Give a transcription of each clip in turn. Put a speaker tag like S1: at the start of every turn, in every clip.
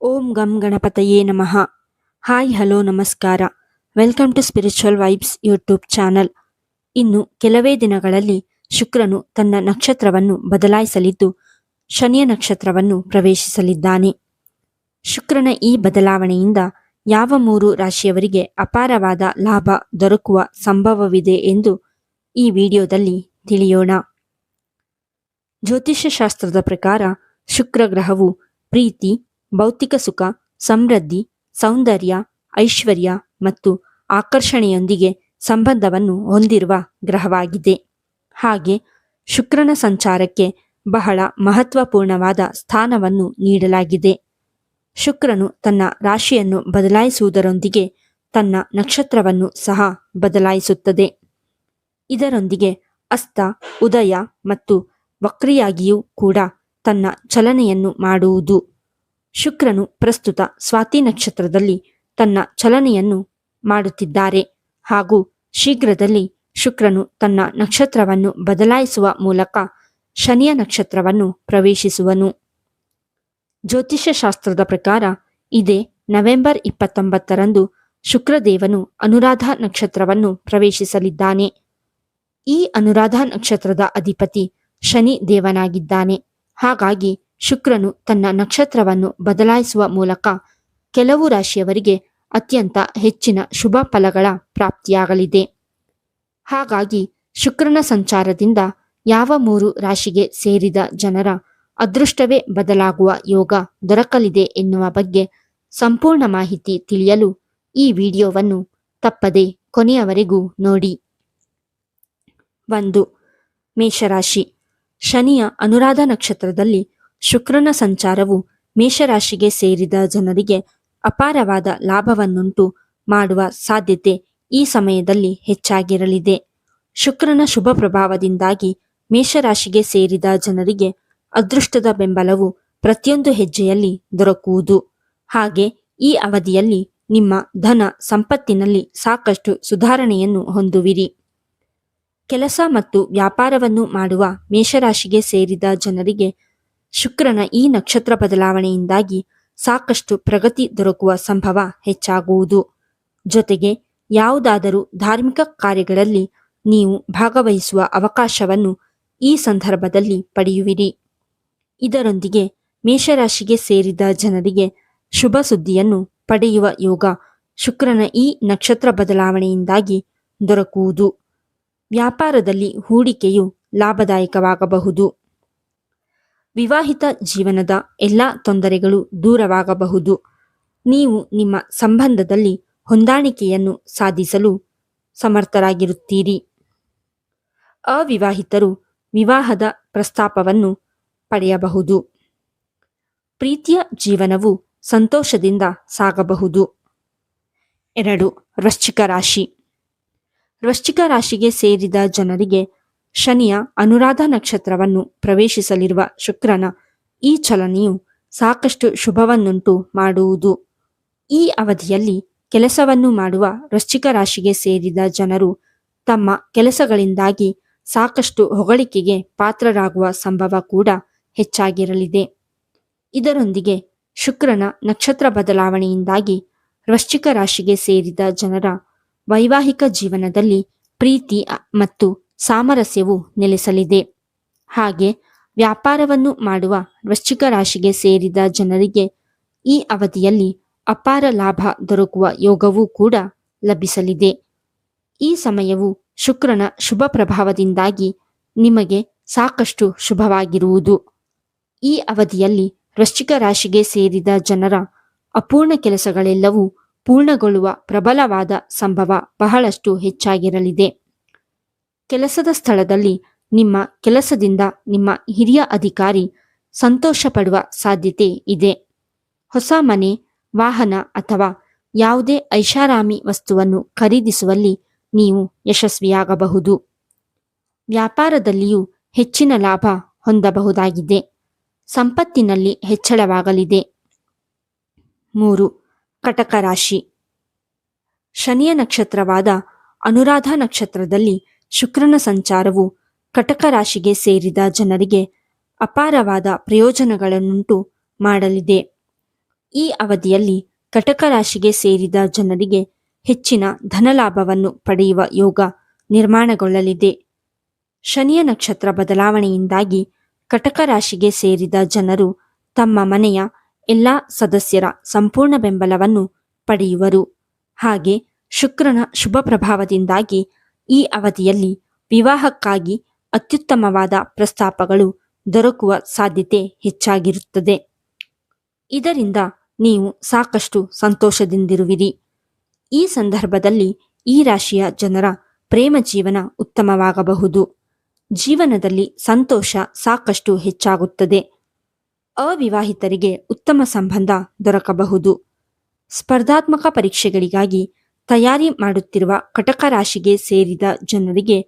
S1: ಓಂ ಗಂ ಗಣಪತಯೇ ನಮಃ. ಹಾಯ್, ಹಲೋ, ನಮಸ್ಕಾರ. Welcome to spiritual vibes YouTube channel. ಇನ್ನು ಕೆಲವೇ ದಿನಗಳಲ್ಲಿ ಶುಕ್ರನು ತನ್ನ ನಕ್ಷತ್ರವನ್ನು ಬದಲಾಯಿಸಲಿದ್ದು ಶನಿಯ ನಕ್ಷತ್ರವನ್ನು ಪ್ರವೇಶಿಸಲಿದ್ದಾನೆ. ಶುಕ್ರನ ಈ ಬದಲಾವಣೆಯಿಂದ ಯಾವ ಮೂರು ರಾಶಿಯವರಿಗೆ ಅಪಾರವಾದ ಲಾಭ ದೊರಕುವ ಸಂಭವವಿದೆ ಎಂದು ಈ ವಿಡಿಯೋದಲ್ಲಿ ತಿಳಿಯೋಣ. ಜ್ಯೋತಿಷ್ಯ ಶಾಸ್ತ್ರದ ಪ್ರಕಾರ ಶುಕ್ರ ಗ್ರಹವು ಪ್ರೀತಿ ಭೌತಿಕ ಸುಖ, ಸಮೃದ್ಧಿ, ಸೌಂದರ್ಯ, ಐಶ್ವರ್ಯ ಮತ್ತು ಆಕರ್ಷಣೆಯೊಂದಿಗೆ ಸಂಬಂಧವನ್ನು ಹೊಂದಿರುವ ಗ್ರಹವಾಗಿದೆ. ಹಾಗೆ ಶುಕ್ರನ ಸಂಚಾರಕ್ಕೆ ಬಹಳ ಮಹತ್ವಪೂರ್ಣವಾದ ಸ್ಥಾನವನ್ನು ನೀಡಲಾಗಿದೆ. ಶುಕ್ರನು ತನ್ನ ರಾಶಿಯನ್ನು ಬದಲಾಯಿಸುವುದರೊಂದಿಗೆ ತನ್ನ ನಕ್ಷತ್ರವನ್ನು ಸಹ ಬದಲಾಯಿಸುತ್ತದೆ. ಇದರೊಂದಿಗೆ ಅಸ್ತ, ಉದಯ ಮತ್ತು ವಕ್ರಿಯಾಗಿಯೂ ಕೂಡ ತನ್ನ ಚಲನೆಯನ್ನು ಮಾಡುವುದು. ಶುಕ್ರನು ಪ್ರಸ್ತುತ ಸ್ವಾತಿ ನಕ್ಷತ್ರದಲ್ಲಿ ತನ್ನ ಚಲನೆಯನ್ನು ಮಾಡುತ್ತಿದ್ದಾರೆ ಹಾಗೂ ಶೀಘ್ರದಲ್ಲಿ ಶುಕ್ರನು ತನ್ನ ನಕ್ಷತ್ರವನ್ನು ಬದಲಾಯಿಸುವ ಮೂಲಕ ಶನಿಯ ನಕ್ಷತ್ರವನ್ನು ಪ್ರವೇಶಿಸುವನು. ಜ್ಯೋತಿಷ್ಯ ಶಾಸ್ತ್ರದ ಪ್ರಕಾರ ಇದೇ ನವೆಂಬರ್ ಇಪ್ಪತ್ತೊಂಬತ್ತರಂದು ಶುಕ್ರದೇವನು ಅನುರಾಧ ನಕ್ಷತ್ರವನ್ನು ಪ್ರವೇಶಿಸಲಿದ್ದಾನೆ. ಈ ಅನುರಾಧ ನಕ್ಷತ್ರದ ಅಧಿಪತಿ ಶನಿ ದೇವನಾಗಿದ್ದಾನೆ ಹಾಗಾಗಿ ಶುಕ್ರನು ತನ್ನ ನಕ್ಷತ್ರವನ್ನು ಬದಲಾಯಿಸುವ ಮೂಲಕ ಕೆಲವು ರಾಶಿಯವರಿಗೆ ಅತ್ಯಂತ ಹೆಚ್ಚಿನ ಶುಭ ಫಲಗಳ ಪ್ರಾಪ್ತಿಯಾಗಲಿದೆ. ಹಾಗಾಗಿ ಶುಕ್ರನ ಸಂಚಾರದಿಂದ ಯಾವ ಮೂರು ರಾಶಿಗೆ ಸೇರಿದ ಜನರ ಅದೃಷ್ಟವೇ ಬದಲಾಗುವ ಯೋಗ ದೊರಕಲಿದೆ ಎನ್ನುವ ಬಗ್ಗೆ ಸಂಪೂರ್ಣ ಮಾಹಿತಿ ತಿಳಿಯಲು ಈ ವಿಡಿಯೋವನ್ನು ತಪ್ಪದೆ ಕೊನೆಯವರೆಗೂ ನೋಡಿ. ಒಂದು ಮೇಷರಾಶಿ. ಶನಿಯ ಅನುರಾಧ ನಕ್ಷತ್ರದಲ್ಲಿ ಶುಕ್ರನ ಸಂಚಾರವು ಮೇಷರಾಶಿಗೆ ಸೇರಿದ ಜನರಿಗೆ ಅಪಾರವಾದ ಲಾಭವನ್ನುಂಟು ಮಾಡುವ ಸಾಧ್ಯತೆ ಈ ಸಮಯದಲ್ಲಿ ಹೆಚ್ಚಾಗಿರಲಿದೆ. ಶುಕ್ರನ ಶುಭ ಪ್ರಭಾವದಿಂದಾಗಿ ಮೇಷರಾಶಿಗೆ ಸೇರಿದ ಜನರಿಗೆ ಅದೃಷ್ಟದ ಬೆಂಬಲವು ಪ್ರತಿಯೊಂದು ಹೆಜ್ಜೆಯಲ್ಲಿ ದೊರಕುವುದು. ಹಾಗೆ ಈ ಅವಧಿಯಲ್ಲಿ ನಿಮ್ಮ ಧನ ಸಂಪತ್ತಿನಲ್ಲಿ ಸಾಕಷ್ಟು ಸುಧಾರಣೆಯನ್ನು ಹೊಂದುವಿರಿ. ಕೆಲಸ ಮತ್ತು ವ್ಯಾಪಾರವನ್ನು ಮಾಡುವ ಮೇಷರಾಶಿಗೆ ಸೇರಿದ ಜನರಿಗೆ ಶುಕ್ರನ ಈ ನಕ್ಷತ್ರ ಬದಲಾವಣೆಯಿಂದಾಗಿ ಸಾಕಷ್ಟು ಪ್ರಗತಿ ದೊರಕುವ ಸಂಭವ ಹೆಚ್ಚಾಗುವುದು. ಜೊತೆಗೆ ಯಾವುದಾದರೂ ಧಾರ್ಮಿಕ ಕಾರ್ಯಗಳಲ್ಲಿ ನೀವು ಭಾಗವಹಿಸುವ ಅವಕಾಶವನ್ನು ಈ ಸಂದರ್ಭದಲ್ಲಿ ಪಡೆಯುವಿರಿ. ಇದರೊಂದಿಗೆ ಮೇಷರಾಶಿಗೆ ಸೇರಿದ ಜನರಿಗೆ ಶುಭ ಸುದ್ದಿಯನ್ನು ಪಡೆಯುವ ಯೋಗ ಶುಕ್ರನ ಈ ನಕ್ಷತ್ರ ಬದಲಾವಣೆಯಿಂದಾಗಿ ದೊರಕುವುದು. ವ್ಯಾಪಾರದಲ್ಲಿ ಹೂಡಿಕೆಯು ಲಾಭದಾಯಕವಾಗಬಹುದು. ವಿವಾಹಿತ ಜೀವನದ ಎಲ್ಲ ತೊಂದರೆಗಳು ದೂರವಾಗಬಹುದು. ನೀವು ನಿಮ್ಮ ಸಂಬಂಧದಲ್ಲಿ ಹೊಂದಾಣಿಕೆಯನ್ನು ಸಾಧಿಸಲು ಸಮರ್ಥರಾಗಿರುತ್ತೀರಿ. ಅವಿವಾಹಿತರು ವಿವಾಹದ ಪ್ರಸ್ತಾಪವನ್ನು ಪಡೆಯಬಹುದು. ಪ್ರೀತಿಯ ಜೀವನವು ಸಂತೋಷದಿಂದ ಸಾಗಬಹುದು. ಎರಡು, ವೃಶ್ಚಿಕ ರಾಶಿ. ವೃಶ್ಚಿಕ ರಾಶಿಗೆ ಸೇರಿದ ಜನರಿಗೆ ಶನಿಯ ಅನುರಾಧ ನಕ್ಷತ್ರವನ್ನು ಪ್ರವೇಶಿಸಲಿರುವ ಶುಕ್ರನ ಈ ಚಲನೆಯು ಸಾಕಷ್ಟು ಶುಭವನ್ನುಂಟು ಮಾಡುವುದು. ಈ ಅವಧಿಯಲ್ಲಿ ಕೆಲಸವನ್ನು ಮಾಡುವ ವೃಶ್ಚಿಕ ರಾಶಿಗೆ ಸೇರಿದ ಜನರು ತಮ್ಮ ಕೆಲಸಗಳಿಂದಾಗಿ ಸಾಕಷ್ಟು ಹೊಗಳಿಕೆಗೆ ಪಾತ್ರರಾಗುವ ಸಂಭವ ಕೂಡ ಹೆಚ್ಚಾಗಿರಲಿದೆ. ಇದರೊಂದಿಗೆ ಶುಕ್ರನ ನಕ್ಷತ್ರ ಬದಲಾವಣೆಯಿಂದಾಗಿ ವೃಶ್ಚಿಕ ರಾಶಿಗೆ ಸೇರಿದ ಜನರ ವೈವಾಹಿಕ ಜೀವನದಲ್ಲಿ ಪ್ರೀತಿ ಮತ್ತು ಸಾಮರಸ್ಯವು ನೆಲೆಸಲಿದೆ. ಹಾಗೆ ವ್ಯಾಪಾರವನ್ನು ಮಾಡುವ ವೃಶ್ಚಿಕ ರಾಶಿಗೆ ಸೇರಿದ ಜನರಿಗೆ ಈ ಅವಧಿಯಲ್ಲಿ ಅಪಾರ ಲಾಭ ದೊರಕುವ ಯೋಗವೂ ಕೂಡ ಲಭಿಸಲಿದೆ. ಈ ಸಮಯವು ಶುಕ್ರನ ಶುಭ ಪ್ರಭಾವದಿಂದಾಗಿ ನಿಮಗೆ ಸಾಕಷ್ಟು ಶುಭವಾಗಿರುವುದು. ಈ ಅವಧಿಯಲ್ಲಿ ವೃಶ್ಚಿಕ ರಾಶಿಗೆ ಸೇರಿದ ಜನರ ಅಪೂರ್ಣ ಕೆಲಸಗಳೆಲ್ಲವೂ ಪೂರ್ಣಗೊಳ್ಳುವ ಪ್ರಬಲವಾದ ಸಂಭವ ಬಹಳಷ್ಟು ಹೆಚ್ಚಾಗಿರಲಿದೆ. ಕೆಲಸದ ಸ್ಥಳದಲ್ಲಿ ನಿಮ್ಮ ಕೆಲಸದಿಂದ ನಿಮ್ಮ ಹಿರಿಯ ಅಧಿಕಾರಿ ಸಂತೋಷ ಪಡುವ ಸಾಧ್ಯತೆ ಇದೆ. ಹೊಸ ಮನೆ, ವಾಹನ ಅಥವಾ ಯಾವುದೇ ಐಷಾರಾಮಿ ವಸ್ತುವನ್ನು ಖರೀದಿಸುವಲ್ಲಿ ನೀವು ಯಶಸ್ವಿಯಾಗಬಹುದು. ವ್ಯಾಪಾರದಲ್ಲಿಯೂ ಹೆಚ್ಚಿನ ಲಾಭ ಹೊಂದಬಹುದಾಗಿದೆ. ಸಂಪತ್ತಿನಲ್ಲಿ ಹೆಚ್ಚಳವಾಗಲಿದೆ. ಮೂರು ಕಟಕ ರಾಶಿ ಶನಿಯ ನಕ್ಷತ್ರವಾದ ಅನುರಾಧ ನಕ್ಷತ್ರದಲ್ಲಿ ಶುಕ್ರನ ಸಂಚಾರವು ಕಟಕ ರಾಶಿಗೆ ಸೇರಿದ ಜನರಿಗೆ ಅಪಾರವಾದ ಪ್ರಯೋಜನಗಳನ್ನುಂಟು ಮಾಡಲಿದೆ. ಈ ಅವಧಿಯಲ್ಲಿ ಕಟಕ ರಾಶಿಗೆ ಸೇರಿದ ಜನರಿಗೆ ಹೆಚ್ಚಿನ ಧನಲಾಭವನ್ನು ಪಡೆಯುವ ಯೋಗ ನಿರ್ಮಾಣಗೊಳ್ಳಲಿದೆ. ಶನಿಯ ನಕ್ಷತ್ರ ಬದಲಾವಣೆಯಿಂದಾಗಿ ಕಟಕ ರಾಶಿಗೆ ಸೇರಿದ ಜನರು ತಮ್ಮ ಮನೆಯ ಎಲ್ಲ ಸದಸ್ಯರ ಸಂಪೂರ್ಣ ಬೆಂಬಲವನ್ನು ಪಡೆಯುವರು. ಹಾಗೆ ಶುಕ್ರನ ಶುಭ ಪ್ರಭಾವದಿಂದಾಗಿ ಈ ಅವಧಿಯಲ್ಲಿ ವಿವಾಹಕ್ಕಾಗಿ ಅತ್ಯುತ್ತಮವಾದ ಪ್ರಸ್ತಾಪಗಳು ದೊರಕುವ ಸಾಧ್ಯತೆ ಹೆಚ್ಚಾಗಿರುತ್ತದೆ. ಇದರಿಂದ ನೀವು ಸಾಕಷ್ಟು ಸಂತೋಷದಿಂದಿರುವಿರಿ. ಈ ಸಂದರ್ಭದಲ್ಲಿ ಈ ರಾಶಿಯ ಜನರ ಪ್ರೇಮ ಜೀವನ ಉತ್ತಮವಾಗಬಹುದು. ಜೀವನದಲ್ಲಿ ಸಂತೋಷ ಸಾಕಷ್ಟು ಹೆಚ್ಚಾಗುತ್ತದೆ. ಅವಿವಾಹಿತರಿಗೆ ಉತ್ತಮ ಸಂಬಂಧ ದೊರಕಬಹುದು. ಸ್ಪರ್ಧಾತ್ಮಕ ಪರೀಕ್ಷೆಗಳಿಗಾಗಿ ತಯಾರಿ ಮಾಡುತ್ತಿರುವ ಕಟಕ ರಾಶಿಗೆ ಸೇರಿದ ಜನರಿಗೆ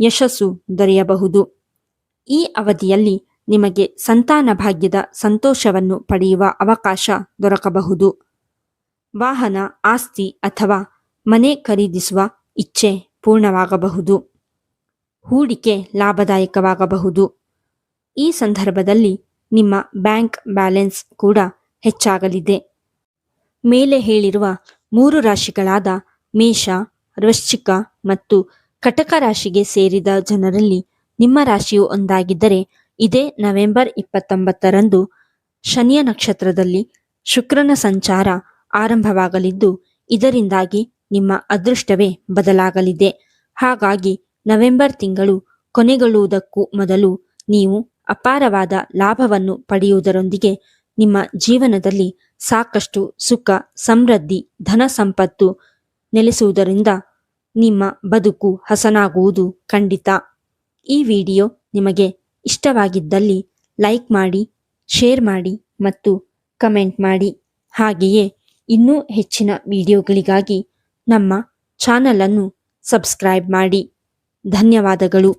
S1: ಯಶಸ್ಸು ದೊರೆಯಬಹುದು. ಈ ಅವಧಿಯಲ್ಲಿ ನಿಮಗೆ ಸಂತಾನ ಭಾಗ್ಯದ ಸಂತೋಷವನ್ನು ಪಡೆಯುವ ಅವಕಾಶ ದೊರಕಬಹುದು. ವಾಹನ, ಆಸ್ತಿ ಅಥವಾ ಮನೆ ಖರೀದಿಸುವ ಇಚ್ಛೆ ಪೂರ್ಣವಾಗಬಹುದು. ಹೂಡಿಕೆ ಲಾಭದಾಯಕವಾಗಬಹುದು. ಈ ಸಂದರ್ಭದಲ್ಲಿ ನಿಮ್ಮ ಬ್ಯಾಂಕ್ ಬ್ಯಾಲೆನ್ಸ್ ಕೂಡ ಹೆಚ್ಚಾಗಲಿದೆ. ಮೇಲೆ ಹೇಳಿರುವ ಮೂರು ರಾಶಿಗಳಾದ ಮೇಷ, ವೃಶ್ಚಿಕ ಮತ್ತು ಕಟಕ ರಾಶಿಗೆ ಸೇರಿದ ಜನರಲ್ಲಿ ನಿಮ್ಮ ರಾಶಿಯು ಒಂದಾಗಿದ್ದರೆ ಇದೇ ನವೆಂಬರ್ ಇಪ್ಪತ್ತೊಂಬತ್ತರಂದು ಶನಿಯ ನಕ್ಷತ್ರದಲ್ಲಿ ಶುಕ್ರನ ಸಂಚಾರ ಆರಂಭವಾಗಲಿದ್ದು, ಇದರಿಂದಾಗಿ ನಿಮ್ಮ ಅದೃಷ್ಟವೇ ಬದಲಾಗಲಿದೆ. ಹಾಗಾಗಿ ನವೆಂಬರ್ ತಿಂಗಳು ಕೊನೆಗೊಳ್ಳುವುದಕ್ಕೂ ಮೊದಲು ನೀವು ಅಪಾರವಾದ ಲಾಭವನ್ನು ಪಡೆಯುವುದರೊಂದಿಗೆ ನಿಮ್ಮ ಜೀವನದಲ್ಲಿ ಸಾಕಷ್ಟು ಸುಖ, ಸಮೃದ್ಧಿ, ಧನ ಸಂಪತ್ತು ನೆಲೆಸುವುದರಿಂದ ನಿಮ್ಮ ಬದುಕು ಹಸನಾಗುವುದು ಖಂಡಿತ. ಈ ವಿಡಿಯೋ ನಿಮಗೆ ಇಷ್ಟವಾಗಿದ್ದಲ್ಲಿ ಲೈಕ್ ಮಾಡಿ, ಶೇರ್ ಮಾಡಿ ಮತ್ತು ಕಮೆಂಟ್ ಮಾಡಿ. ಹಾಗೆಯೇ ಇನ್ನೂ ಹೆಚ್ಚಿನ ವಿಡಿಯೋಗಳಿಗಾಗಿ ನಮ್ಮ ಚಾನಲನ್ನು ಸಬ್ಸ್ಕ್ರೈಬ್ ಮಾಡಿ. ಧನ್ಯವಾದಗಳು.